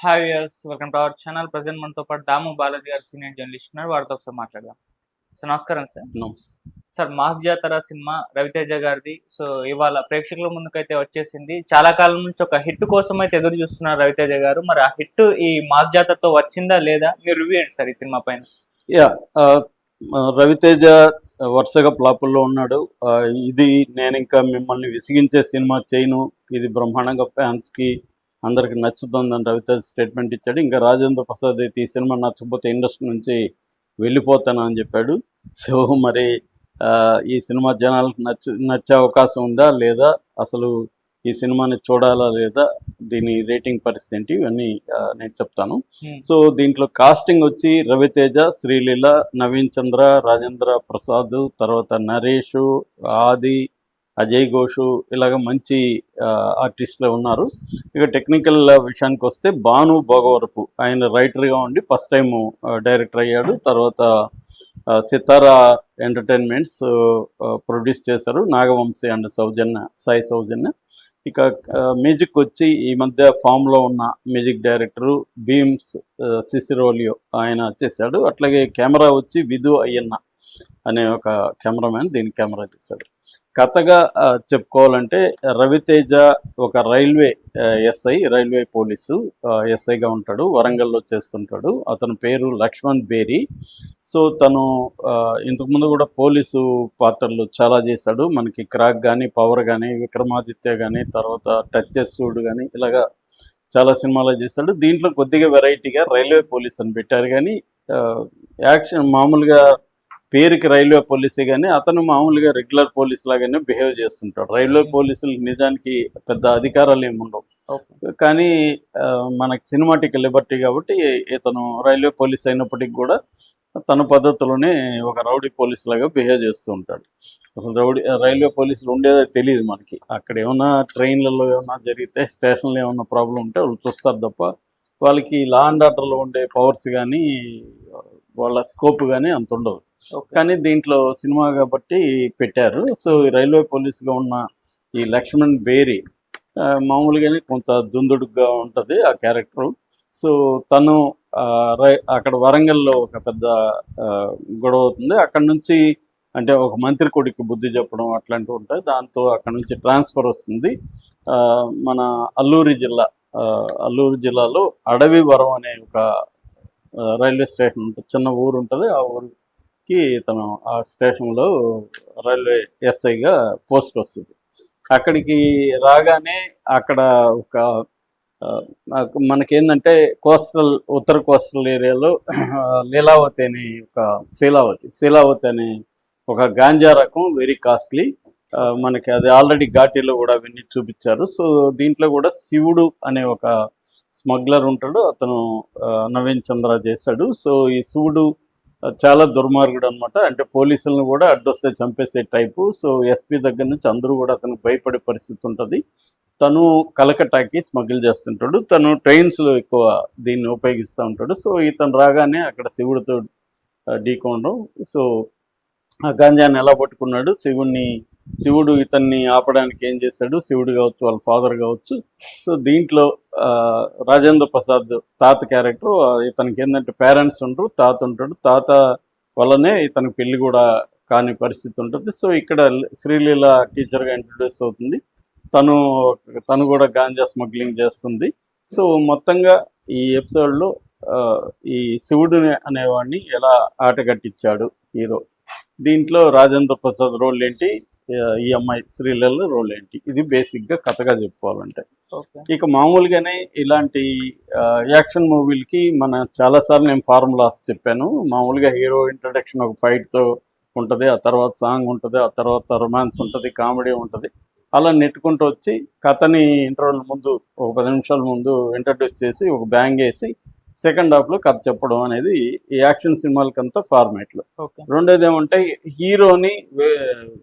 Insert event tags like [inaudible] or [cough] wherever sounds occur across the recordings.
Hi viewers welcome to our channel present మనతో పాటు దాము బాలాజీ గారు సీనియర్ జర్నలిస్ట్ ఉన్నారు. వారితో ఒకసారి మాట్లాడదాం. సార్ నమస్కారం సార్. నమస్తే sir mass Jathara cinema Ravi Teja గారిది. సో ఇవాళ ప్రేక్షకుల ముందుకైతే వచ్చేసింది. చాలా కాలం నుంచి ఒక హిట్ కోసం అయితే ఎదురు చూస్తున్నారు రవితేజ గారు. మరి ఆ హిట్ ఈ మాస్ జాతరతో వచ్చిందా లేదా? మీరు రివ్యూ ఏంటి సార్ ఈ సినిమా పైన. యా ఆ, రవితేజ వరుసగా ఫ్లాపుల్లో ఉన్నాడు. ఆ, ఇది నేను ఇంకా మిమ్మల్ని విసిగించే సినిమా చేయను. ఇది బ్రహ్మాండంగా ఫ్యాన్స్కి అందరికి నచ్చుతుందని రవితేజ స్టేట్మెంట్ ఇచ్చాడు. ఇంకా రాజేంద్ర ప్రసాద్ అయితే ఈ సినిమా నచ్చకపోతే ఇండస్ట్రీ నుంచి వెళ్ళిపోతాను అని చెప్పాడు. సో మరి ఈ సినిమా జనాలకు నచ్చ నచ్చే అవకాశం ఉందా లేదా? అసలు ఈ సినిమాని చూడాలా లేదా? దీని రేటింగ్ పరిస్థితి ఏంటి? ఇవన్నీ నేను చెప్తాను. Hmm. సో దీంట్లో కాస్టింగ్ వచ్చి రవితేజ శ్రీలీల నవీన్ చంద్ర రాజేంద్ర ప్రసాద్ తర్వాత నరేష్ ఆది అజయ్ ఘోషు ఇలాగ మంచి ఆర్టిస్టులు ఉన్నారు. ఇక టెక్నికల్ విషయానికి వస్తే భాను భోగవరపు ఆయన రైటర్గా ఉండి ఫస్ట్ టైం డైరెక్టర్ అయ్యాడు. తర్వాత సితారా ఎంటర్టైన్మెంట్స్ ప్రొడ్యూస్ చేశారు. నాగవంశీ అండ్ సౌజన్య సాయి సౌజన్య. ఇక మ్యూజిక్ వచ్చి ఈ మధ్య ఫామ్లో ఉన్న మ్యూజిక్ డైరెక్టరు భీమ్స్ సిసిరోలియో ఆయన చేశాడు. అట్లాగే కెమెరా వచ్చి విధు అయ్యన్న అనే ఒక కెమెరామ్యాన్ దీని కెమెరా తీశాడు. కథగా చెప్పుకోవాలంటే రవితేజ ఒక రైల్వే ఎస్ఐ రైల్వే పోలీసు ఎస్ఐగా ఉంటాడు వరంగల్లో చేస్తుంటాడు. అతని పేరు లక్ష్మణ్ బేరి. సో తను ఇంతకుముందు కూడా పోలీసు పాత్రలు చాలా చేశాడు. మనకి క్రాక్ కానీ పవర్ కానీ విక్రమాదిత్య కానీ తర్వాత టచ్ చూడు కానీ ఇలాగా చాలా సినిమాలు చేశాడు. దీంట్లో కొద్దిగా వెరైటీగా రైల్వే పోలీస్ అని పెట్టారు. కానీ యాక్షన్ మామూలుగా పేరుకి రైల్వే పోలీసే కానీ అతను మామూలుగా రెగ్యులర్ పోలీస్ లాగానే బిహేవ్ చేస్తుంటాడు. రైల్వే పోలీసులు నిజానికి పెద్ద అధికారాలు ఏమి ఉండవు. కానీ మనకి సినిమాటిక్ లిబర్టీ కాబట్టి ఇతను రైల్వే పోలీస్ అయినప్పటికీ కూడా తన పద్ధతిలోనే ఒక రౌడీ పోలీస్ లాగా బిహేవ్ చేస్తూ ఉంటాడు. అసలు రౌడీ రైల్వే పోలీసులు ఉండేదో తెలియదు మనకి. అక్కడ ఏమన్నా ట్రైన్లలో ఏమన్నా జరిగితే స్టేషన్లో ఏమన్నా ప్రాబ్లం ఉంటే వాళ్ళు చూస్తారు తప్ప వాళ్ళకి లా అండ్ ఆర్డర్లో ఉండే పవర్స్ కానీ వాళ్ళ స్కోప్ కానీ అంత ఉండదు. కానీ దీంట్లో సినిమా కాబట్టి పెట్టారు. సో రైల్వే పోలీసుగా ఉన్న ఈ లక్ష్మణ్ బేరి మామూలుగానే కొంత దుందుడుగా ఉంటుంది ఆ క్యారెక్టర్. సో తను అక్కడ వరంగల్లో ఒక పెద్ద గొడవ అవుతుంది. అక్కడ నుంచి అంటే ఒక మంత్రి కొడుకు బుద్ధి చెప్పడం అట్లాంటివి ఉంటాయి. దాంతో అక్కడ నుంచి ట్రాన్స్ఫర్ వస్తుంది. మన అల్లూరి జిల్లా అల్లూరు జిల్లాలో అడవి వరం అనే ఒక రైల్వే స్టేషన్ ఉంటుంది చిన్న ఊరు ఉంటుంది. ఆ ఊరికి తను ఆ స్టేషన్లో రైల్వే ఎస్ఐగా పోస్ట్ వస్తుంది. అక్కడికి రాగానే అక్కడ ఒక నాకు మనకేందంటే కోస్టల్ ఉత్తర కోస్టల్ ఏరియాలో [clears throat] లీలావతి అని ఒక శీలావతి శీలావతి అనే ఒక గాంజా రకం వెరీ కాస్ట్లీ. మనకి అది ఆల్రెడీ ఘాటీలో కూడా అవన్నీ చూపించారు. సో దీంట్లో కూడా శివుడు అనే ఒక స్మగ్లర్ ఉంటాడు. అతను నవీన్ చంద్ర చేశాడు సో ఈ శివుడు చాలా దుర్మార్గుడు అనమాట అంటే పోలీసులను కూడా అడ్డొస్తే చంపేసే టైపు. సో ఎస్పీ దగ్గర నుంచి అందరూ కూడా అతనికి భయపడే పరిస్థితి ఉంటుంది. తను కలకట్టాకి స్మగ్గిల్ చేస్తుంటాడు. తను ట్రైన్స్లో ఎక్కువ దీన్ని ఉపయోగిస్తూ ఉంటాడు. సో ఇతను రాగానే అక్కడ శివుడితో ఢీకొనడం సో ఆ గంజాన్ని ఎలా పట్టుకున్నాడు? శివుణ్ణి శివుడు ఇతన్ని ఆపడానికి ఏం చేశాడు? శివుడు కావచ్చు వాళ్ళ ఫాదర్ కావచ్చు. సో దీంట్లో రాజేంద్ర ప్రసాద్ తాత క్యారెక్టర్ ఇతనికి ఏంటంటే పేరెంట్స్ ఉంటారు తాత ఉంటాడు. తాత వల్లనే ఇతనికి పెళ్ళి కూడా కాని పరిస్థితి ఉంటుంది. సో ఇక్కడ శ్రీలీల టీచర్గా ఇంట్రడ్యూస్ అవుతుంది. తను తను కూడా గాంజా స్మగ్లింగ్ చేస్తుంది. సో మొత్తంగా ఈ ఎపిసోడ్లో ఈ శివుడు అనేవాడిని ఎలా ఆట కట్టించాడు హీరో? దీంట్లో రాజేంద్ర ప్రసాద్ రోల్ ఏంటి? ఈ అమ్మాయి శ్రీలీల రోల్ ఏంటి? ఇది బేసిక్గా కథగా చెప్పుకోవాలంటే. ఇక మామూలుగానే ఇలాంటి యాక్షన్ మూవీలకి మన చాలాసార్లు నేను ఫార్ములాస్ చెప్పాను. మామూలుగా హీరో ఇంట్రడక్షన్ ఒక ఫైట్తో ఉంటుంది ఆ తర్వాత సాంగ్ ఉంటుంది ఆ తర్వాత రొమాన్స్ ఉంటుంది కామెడీ ఉంటుంది. అలా నెట్టుకుంటూ వచ్చి కథని ఇంటర్వల్ ముందు ఒక పది నిమిషాల ముందు ఇంట్రడ్యూస్ చేసి ఒక బ్యాంగ్ వేసి సెకండ్ హాఫ్లో కథ చెప్పడం అనేది ఈ యాక్షన్ సినిమాలకంతా ఫార్మేట్లు. రెండోది ఏమంటే హీరోని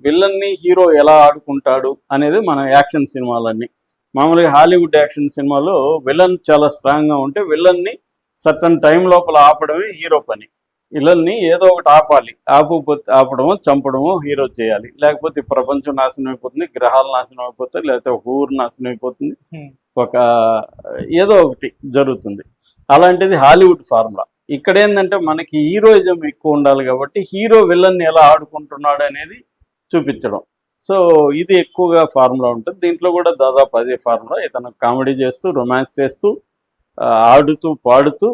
విలన్ని హీరో ఎలా ఆడుకుంటాడు అనేది మన యాక్షన్ సినిమాలన్నీ. మామూలుగా హాలీవుడ్ యాక్షన్ సినిమాలో విలన్ చాలా స్ట్రాంగ్గా ఉంటే విలన్ని సర్టన్ టైం లోపల ఆపడమే హీరో పని. వీళ్ళని ఏదో ఒకటి ఆపాలి. ఆపకపోతే ఆపడమో చంపడమో హీరో చేయాలి. లేకపోతే ప్రపంచం నాశనం అయిపోతుంది గ్రహాలు నాశనం అయిపోతాయి లేకపోతే ఒక ఊరు నాశనం అయిపోతుంది. ఒక ఏదో ఒకటి జరుగుతుంది. అలాంటిది హాలీవుడ్ ఫార్ములా. ఇక్కడ ఏంటంటే మనకి హీరోయిజం ఎక్కువ ఉండాలి కాబట్టి హీరో విలన్ని ఎలా ఆడుకుంటున్నాడు అనేది చూపించడం. సో ఇది ఎక్కువగా ఫార్ములా ఉంటుంది. దీంట్లో కూడా దాదాపు అదే ఫార్ములా. ఇతను కామెడీ చేస్తూ రొమాన్స్ చేస్తూ ఆడుతూ పాడుతూ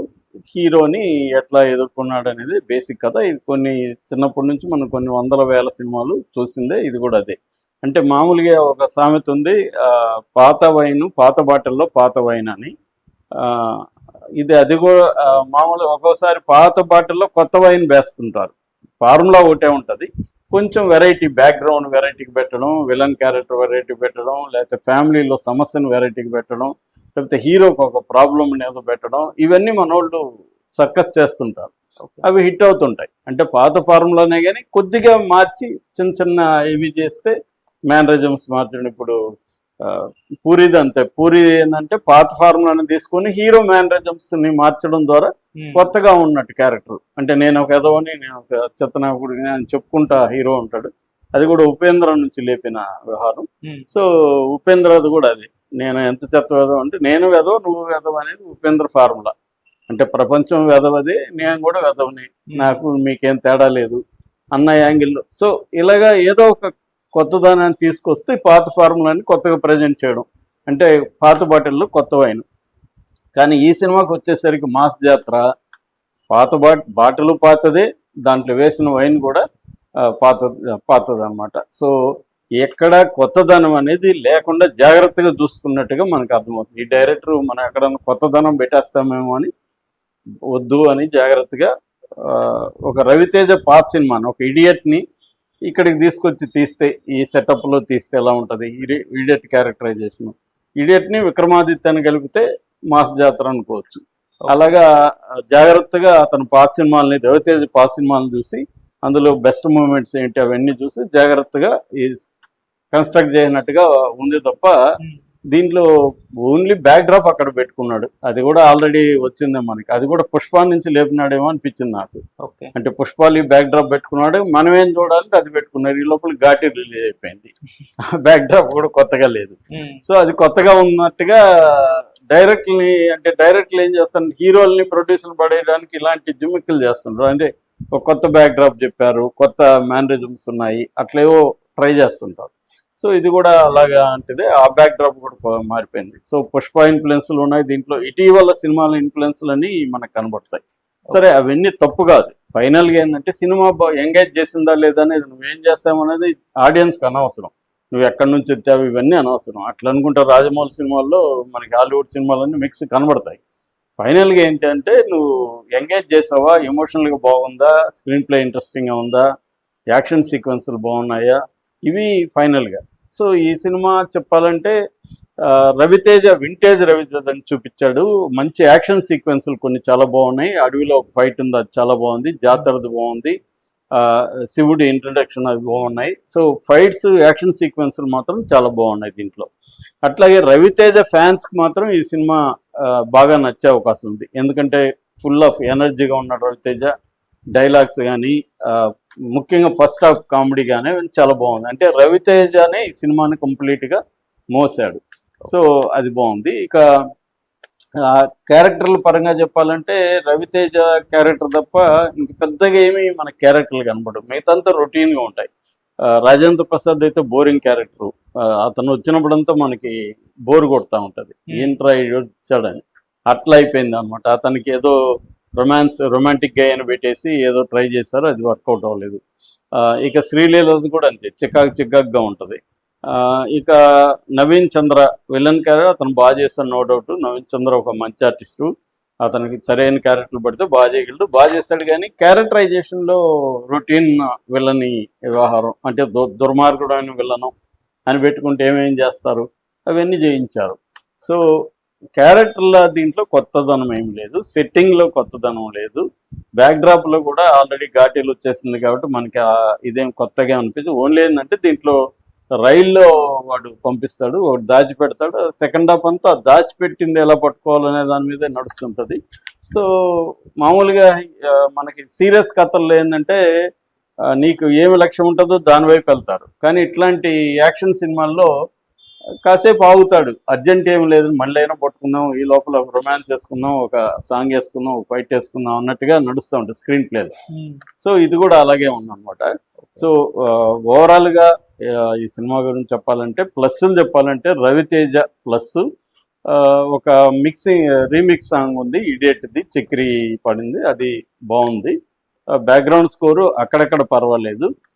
హీరోని ఎట్లా ఎదుర్కొన్నాడు అనేది బేసిక్ కథ ఇది కొన్ని చిన్నప్పటి నుంచి మనం కొన్ని వందల వేల సినిమాలు చూసిందే ఇది కూడా అదే. అంటే మామూలుగా ఒక సామెత ఉంది పాత వైన్ పాత బాటిల్లో పాత వైన్ అని. ఇది అది కూడా మామూలు ఒక్కోసారి పాత బాటిల్లో కొత్త వైన్ వేస్తుంటారు. ఫార్ములా ఒకటే ఉంటుంది. కొంచెం వెరైటీ బ్యాక్గ్రౌండ్ వెరైటీకి పెట్టడం విలన్ క్యారెక్టర్ వెరైటీ పెట్టడం లేకపోతే ఫ్యామిలీలో సమస్యను వెరైటీకి పెట్టడం లేకపోతే హీరోకి ఒక ప్రాబ్లం ఏదో పెట్టడం ఇవన్నీ మన వాళ్ళు సర్కస్ చేస్తుంటారు. అవి హిట్ అవుతుంటాయి. అంటే పాత ఫార్ములానే కానీ కొద్దిగా మార్చి చిన్న చిన్న ఇవి చేస్తే మేనరిజమ్స్ మార్చడం ఇప్పుడు పూరిది అంతే. పూరి ఏంటంటే పాత ఫార్ములాని తీసుకొని హీరో మేనరిజమ్స్ని మార్చడం ద్వారా Hmm. కొత్తగా ఉన్నట్టు క్యారెక్టర్ అంటే నేను ఒక ఎదవని నేను ఒక చెత్తనాకుడిని అని చెప్పుకుంటా హీరో ఉంటాడు. అది కూడా ఉపేంద్ర నుంచి లేపిన వ్యవహారం. Hmm. సో ఉపేంద్రది కూడా అది. నేను ఎంత చెత్త వెదవ అంటే నేను వెదవ నువ్వు వెదవ అనేది ఉపేంద్ర ఫార్ములా. అంటే ప్రపంచం వెదవది నేను కూడా వెదవని. నాకు మీకేం తేడా లేదు అన్న యాంగిల్లో సో ఇలాగా ఏదో ఒక కొత్తదనాన్ని తీసుకొస్తే పాత ఫార్ములాని కొత్తగా ప్రజెంట్ చేయడం. అంటే పాత బాటిల్లో కొత్త వైన్. కానీ ఈ సినిమాకి వచ్చేసరికి మాస్ జాత్ర పాత బాట్ బాటిల్ పాతదే దాంట్లో వేసిన వైన్ కూడా పాత పాతది అనమాట సో ఎక్కడ కొత్తదనం అనేది లేకుండా జాగ్రత్తగా చూసుకున్నట్టుగా మనకు అర్థమవుతుంది. ఈ డైరెక్టర్ మనం ఎక్కడన్నా కొత్తదనం పెట్టేస్తామేమో అని వద్దు అని జాగ్రత్తగా ఒక రవితేజ పాత సినిమాని ఒక ఇడియట్ని ఇక్కడికి తీసుకొచ్చి తీస్తే ఈ సెటప్లో తీస్తే ఎలా ఉంటుంది? Idiot characterisation. ఇడియట్ని విక్రమాదిత్యాన్ని కలిపితే మాస్ జాతర అనుకోవచ్చు. అలాగా జాగ్రత్తగా అతను పాత సినిమాలని రవితేజ పాత సినిమాలను చూసి అందులో బెస్ట్ మూమెంట్స్ ఏంటి అవన్నీ చూసి జాగ్రత్తగా ఈ కన్స్ట్రక్ట్ చేసినట్టుగా ఉంది తప్ప. దీంట్లో ఓన్లీ బ్యాక్ డ్రాప్ అక్కడ పెట్టుకున్నాడు. అది కూడా ఆల్రెడీ వచ్చిందే మనకి. అది కూడా పుష్పా నుంచి లేపినాడేమో అనిపించింది నాకు. ఓకే. అంటే పుష్పాలి బ్యాక్ డ్రాప్ పెట్టుకున్నాడు. మనం ఏం చూడాలంటే అది పెట్టుకున్నారు. ఈ లోపల ఘాటి రిలీజ్ అయిపోయింది. [laughs] బ్యాక్ డ్రాప్ కూడా కొత్తగా లేదు. సో అది కొత్తగా ఉన్నట్టుగా డైరెక్ట్ని అంటే డైరెక్ట్లు ఏం చేస్తారు హీరోల్ని ప్రొడ్యూసర్ పడేయడానికి ఇలాంటి జిమ్మిక్కులు చేస్తుంటారు అంటే ఒక కొత్త బ్యాక్ డ్రాప్ చెప్పారు. కొత్త మేనరిజమ్స్ ఉన్నాయి. అట్లేవో ట్రై చేస్తుంటారు. సో ఇది కూడా అలాగా అంటే ఆ బ్యాక్ డ్రాప్ కూడా మారిపోయింది. సో పుష్ప ఇన్ఫ్లుయెన్స్లు ఉన్నాయి దీంట్లో ఇటీవల సినిమాల ఇన్ఫ్లుయెన్స్లు అన్ని మనకు కనబడతాయి. సరే అవన్నీ తప్పు కాదు. ఫైనల్గా ఏంటంటే సినిమా ఎంగేజ్ చేసిందా లేదా అనేది నువ్వేం చేస్తామనేది ఆడియన్స్కి అనవసరం. నువ్వు ఎక్కడి నుంచి వచ్చావు ఇవన్నీ అనవసరం. అట్లా అనుకుంటా రాజమౌళి సినిమాల్లో మనకి హాలీవుడ్ సినిమాలన్నీ మిక్స్ కనబడతాయి. ఫైనల్గా ఏంటంటే నువ్వు ఎంగేజ్ చేసావా? ఎమోషనల్గా బాగుందా? స్క్రీన్ ప్లే ఇంట్రెస్టింగ్గా ఉందా? యాక్షన్ సీక్వెన్స్లు బాగున్నాయా? ఇవి ఫైనల్గా సో ఈ సినిమా చెప్పాలంటే రవితేజ వింటేజ్ రవితేజ అని చూపించాడు. మంచి యాక్షన్ సీక్వెన్స్లు కొన్ని చాలా బాగున్నాయి. అడవిలో ఒక ఫైట్ ఉంది అది చాలా బాగుంది. జాతరది బాగుంది. శివుడి ఇంట్రడక్షన్ అవి బాగున్నాయి. సో ఫైట్స్ యాక్షన్ సీక్వెన్స్లు మాత్రం చాలా బాగున్నాయి దీంట్లో. అట్లాగే రవితేజ ఫ్యాన్స్కి మాత్రం ఈ సినిమా బాగా నచ్చే అవకాశం ఉంది. ఎందుకంటే ఫుల్ ఆఫ్ ఎనర్జీగా ఉన్నాడు రవితేజ. డైలాగ్స్ కానీ ముఖ్యంగా ఫస్ట్ హాఫ్ కామెడీ కానీ చాలా బాగుంది. అంటే రవితేజనే ఈ సినిమాని కంప్లీట్గా మోసాడు. సో అది బాగుంది. ఇక క్యారెక్టర్ల పరంగా చెప్పాలంటే రవితేజ క్యారెక్టర్ తప్ప ఇంక పెద్దగా ఏమి మన క్యారెక్టర్లు కనపడవు. మిగతాంతా రొటీన్గా ఉంటాయి. రాజేంద్ర ప్రసాద్ అయితే బోరింగ్ క్యారెక్టర్ అతను వచ్చినప్పుడంతా మనకి బోర్ కొడతా ఉంటుంది. ఏంట్రా ఈడు వచ్చాడని. అట్లా అయిపోయింది అనమాట అతనికి ఏదో రొమాన్స్ రొమాంటిక్గా అని పెట్టేసి ఏదో ట్రై చేశారు అది వర్కౌట్ అవ్వలేదు. ఇక శ్రీలీలది కూడా అంతే చికాకు చికాక్గా ఉంటుంది. ఇక నవీన్ చంద్ర విలన్ క్యారెక్టర్ అతను బాగా చేస్తాడు నో డౌట్ నవీన్ చంద్ర ఒక మంచి ఆర్టిస్టు అతనికి సరైన క్యారెక్టర్లు పడితే బాగా చేయగలడు. బాగా చేస్తాడు కానీ క్యారెక్టరైజేషన్లో రొటీన్ విలని వ్యవహారం అంటే దు దుర్మార్గుడు అని విలను అని పెట్టుకుంటే ఏమేం చేస్తారు? అవన్నీ చేయించారు. సో క్యారెక్టర్ల దీంట్లో కొత్తదనం ఏం లేదు. సెట్టింగ్లో కొత్తదనం లేదు. బ్యాక్డ్రాప్లో కూడా ఆల్రెడీ ఘాటీలు వచ్చేసింది కాబట్టి మనకి ఇదేం కొత్తగా అనిపించదు. ఓన్లీ ఏంటంటే దీంట్లో రైల్లో వాడు పంపిస్తాడు వాడు దాచిపెడతాడు. సెకండ్ హాఫ్ అంతా దాచిపెట్టింది ఎలా పట్టుకోవాలనే దాని మీద నడుస్తుంటుంది. సో మామూలుగా మనకి సీరియస్ కథల్లో ఏంటంటే నీకు ఏమి లక్ష్యం ఉంటుందో దాని వైపు వెళ్తారు. కానీ ఇట్లాంటి యాక్షన్ సినిమాల్లో కాసేపు ఆగుతాడు. అర్జెంట్ ఏం లేదు. మళ్ళీ అయినా పట్టుకుందాం ఈ లోపల రొమాన్స్ వేసుకుందాం ఒక సాంగ్ వేసుకుందాం ఒక ఫైట్ వేసుకుందాం అన్నట్టుగా నడుస్తూ ఉంటుంది స్క్రీన్ ప్లేలో సో ఇది కూడా అలాగే ఉందన్నమాట. సో ఓవరాల్గా ఈ సినిమా గురించి చెప్పాలంటే ప్లస్లు చెప్పాలంటే రవితేజ ప్లస్ ఒక మిక్సింగ్ రీమిక్స్ సాంగ్ ఉంది. ఇడియట్ది చక్రి పడింది. అది బాగుంది. బ్యాక్గ్రౌండ్ స్కోరు అక్కడక్కడ పర్వాలేదు.